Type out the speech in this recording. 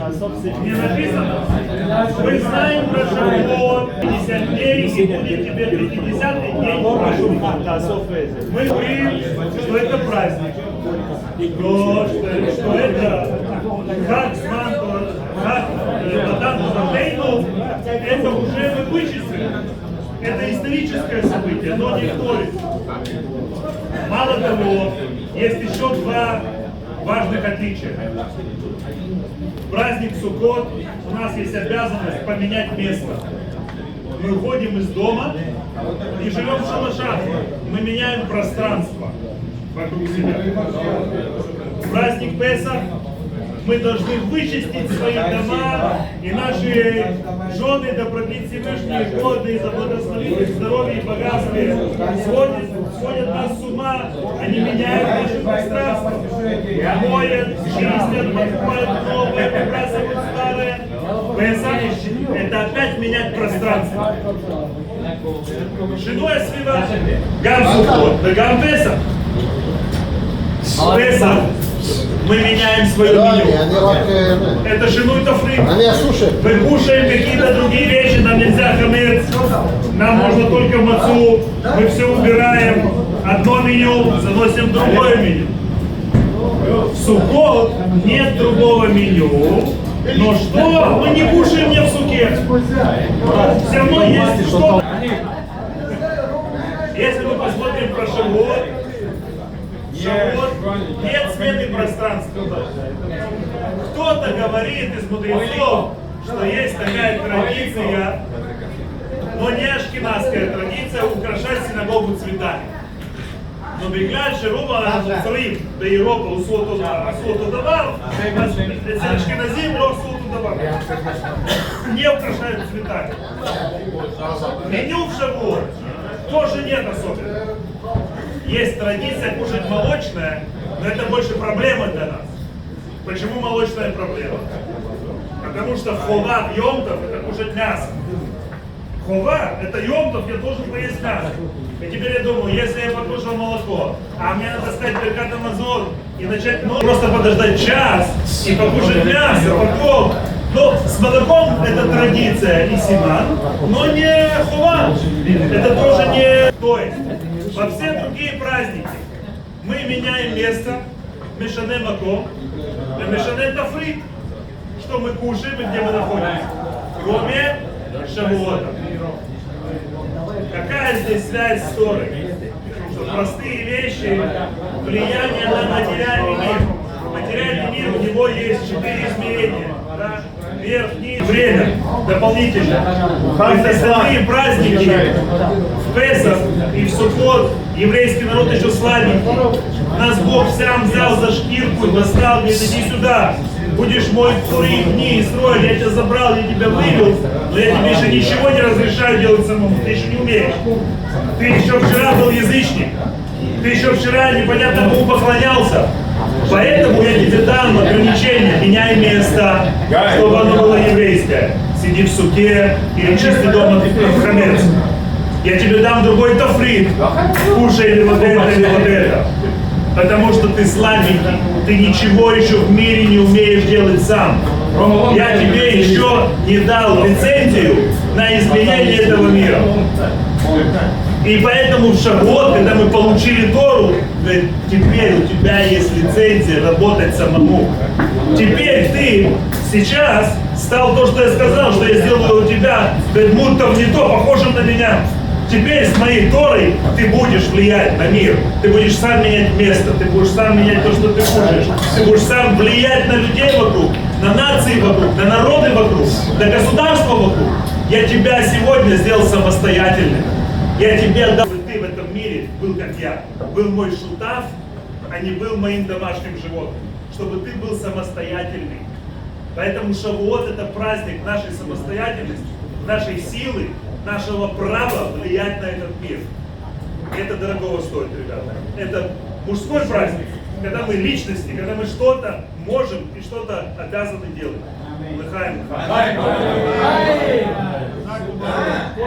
Не написано? Мы знаем про Шавуот 50 дней и будет тебе 50 день Мы говорим, что это праздник. Но что, что это как Смантор, как э, Матан Мазатейну, это уже мы вычислили. Это историческое событие, но не история. Мало того, есть еще два важных отличия. В праздник Суккот у нас есть обязанность поменять место. Мы уходим из дома и живем в шалашах. Мы меняем пространство вокруг себя. В праздник Песах мы должны вычистить свои дома, и наши жены, да продлит Всевышний годы, и за благословение, здоровье и богатстве, сводят, сводят нас с ума, они меняют наше пространство, моют, чистят, покупают новое, выбрасывают старое. Песах – это опять менять пространство. Шинуя свива, гам сухот, да гам Песах. Мы меняем свое меню. Это живут африк. Мы кушаем какие-то другие вещи, нам нельзя хамец, нам можно только мацу. Мы все убираем, одно меню, заносим другое меню. В сукот нет другого меню, но что? Мы не кушаем не в суке. Все равно есть что. Если мы посмотрим про Шивот, Шавуот нет смены пространства. Кто-то говорит из мудрецов, что есть такая традиция, но не ашкенадская традиция украшать синагогу цветами. Но בגלל שרוב הנוצרים באירופה עשו אותו עשו אותו דבר, אז אצל אשכנזים לא עשו אותו דבר. Не украшают цветами. Меню в Шавуот тоже нет особенно. Есть традиция кушать молочное, но это больше проблема для нас. Почему молочная проблема? Потому что хова в Йомтов это кушать мясо. Хова это Йомтов, я должен поесть мясо. И теперь я думаю, если я покушал молоко, а мне надо сказать Беркат Амазон и начать ну, просто подождать час и покушать мясо, потом. Но с молоком это традиция и симан, но не хова. Это тоже не... То есть, во все другие праздники мы меняем место, мешане маком, мешане тафрит, что мы кушаем и где мы находимся. Кроме Шавуота. Какая здесь связь с Торой? Что простые вещи, влияние на материальный мир. Материальный мир, у него есть четыре измерения. Да? Вверх, низ, время, дополнительно. Есть остальные праздники в Песах и в Суккот еврейский народ еще слабенький. Нас Бог сам взял за шкирку и достал, говорит, иди сюда. Будешь мой кури дни и строить, я тебя забрал, я тебя вывел, но я тебе еще ничего не разрешаю делать самому, ты еще не умеешь. Ты еще вчера был язычник, ты еще вчера непонятно кому поклонялся. Поэтому я тебе дам чтобы оно было еврейское. Сиди в суке или чисти дома в хамец. Я тебе дам другой тафрит, кушай или вот это, или вот это. Потому что ты слабенький, ты ничего еще в мире не умеешь делать сам. Я тебе еще не дал лицензию на изменение этого мира. И поэтому в Шавуот, когда мы получили Тору, говорит, теперь у тебя есть лицензия работать самому. Теперь ты сейчас стал то, что я сказал, что я сделаю у тебя, говорит, мутов не то, похожим на меня. Теперь с моей Торой ты будешь влиять на мир. Ты будешь сам менять место, ты будешь сам менять то, что ты кушаешь. Ты будешь сам влиять на людей вокруг, на нации вокруг, на народы вокруг, на государство вокруг. Я тебя сегодня сделал самостоятельным. Я тебе дал, чтобы ты в этом мире был как я. Был мой шутав, а не был моим домашним животным. Чтобы ты был самостоятельный. Поэтому Шавуот это праздник нашей самостоятельности, нашей силы, нашего права влиять на этот мир. Это дорогого стоит, ребята. Это мужской праздник, когда мы личности, когда мы что-то можем и что-то обязаны делать. Лыхаем.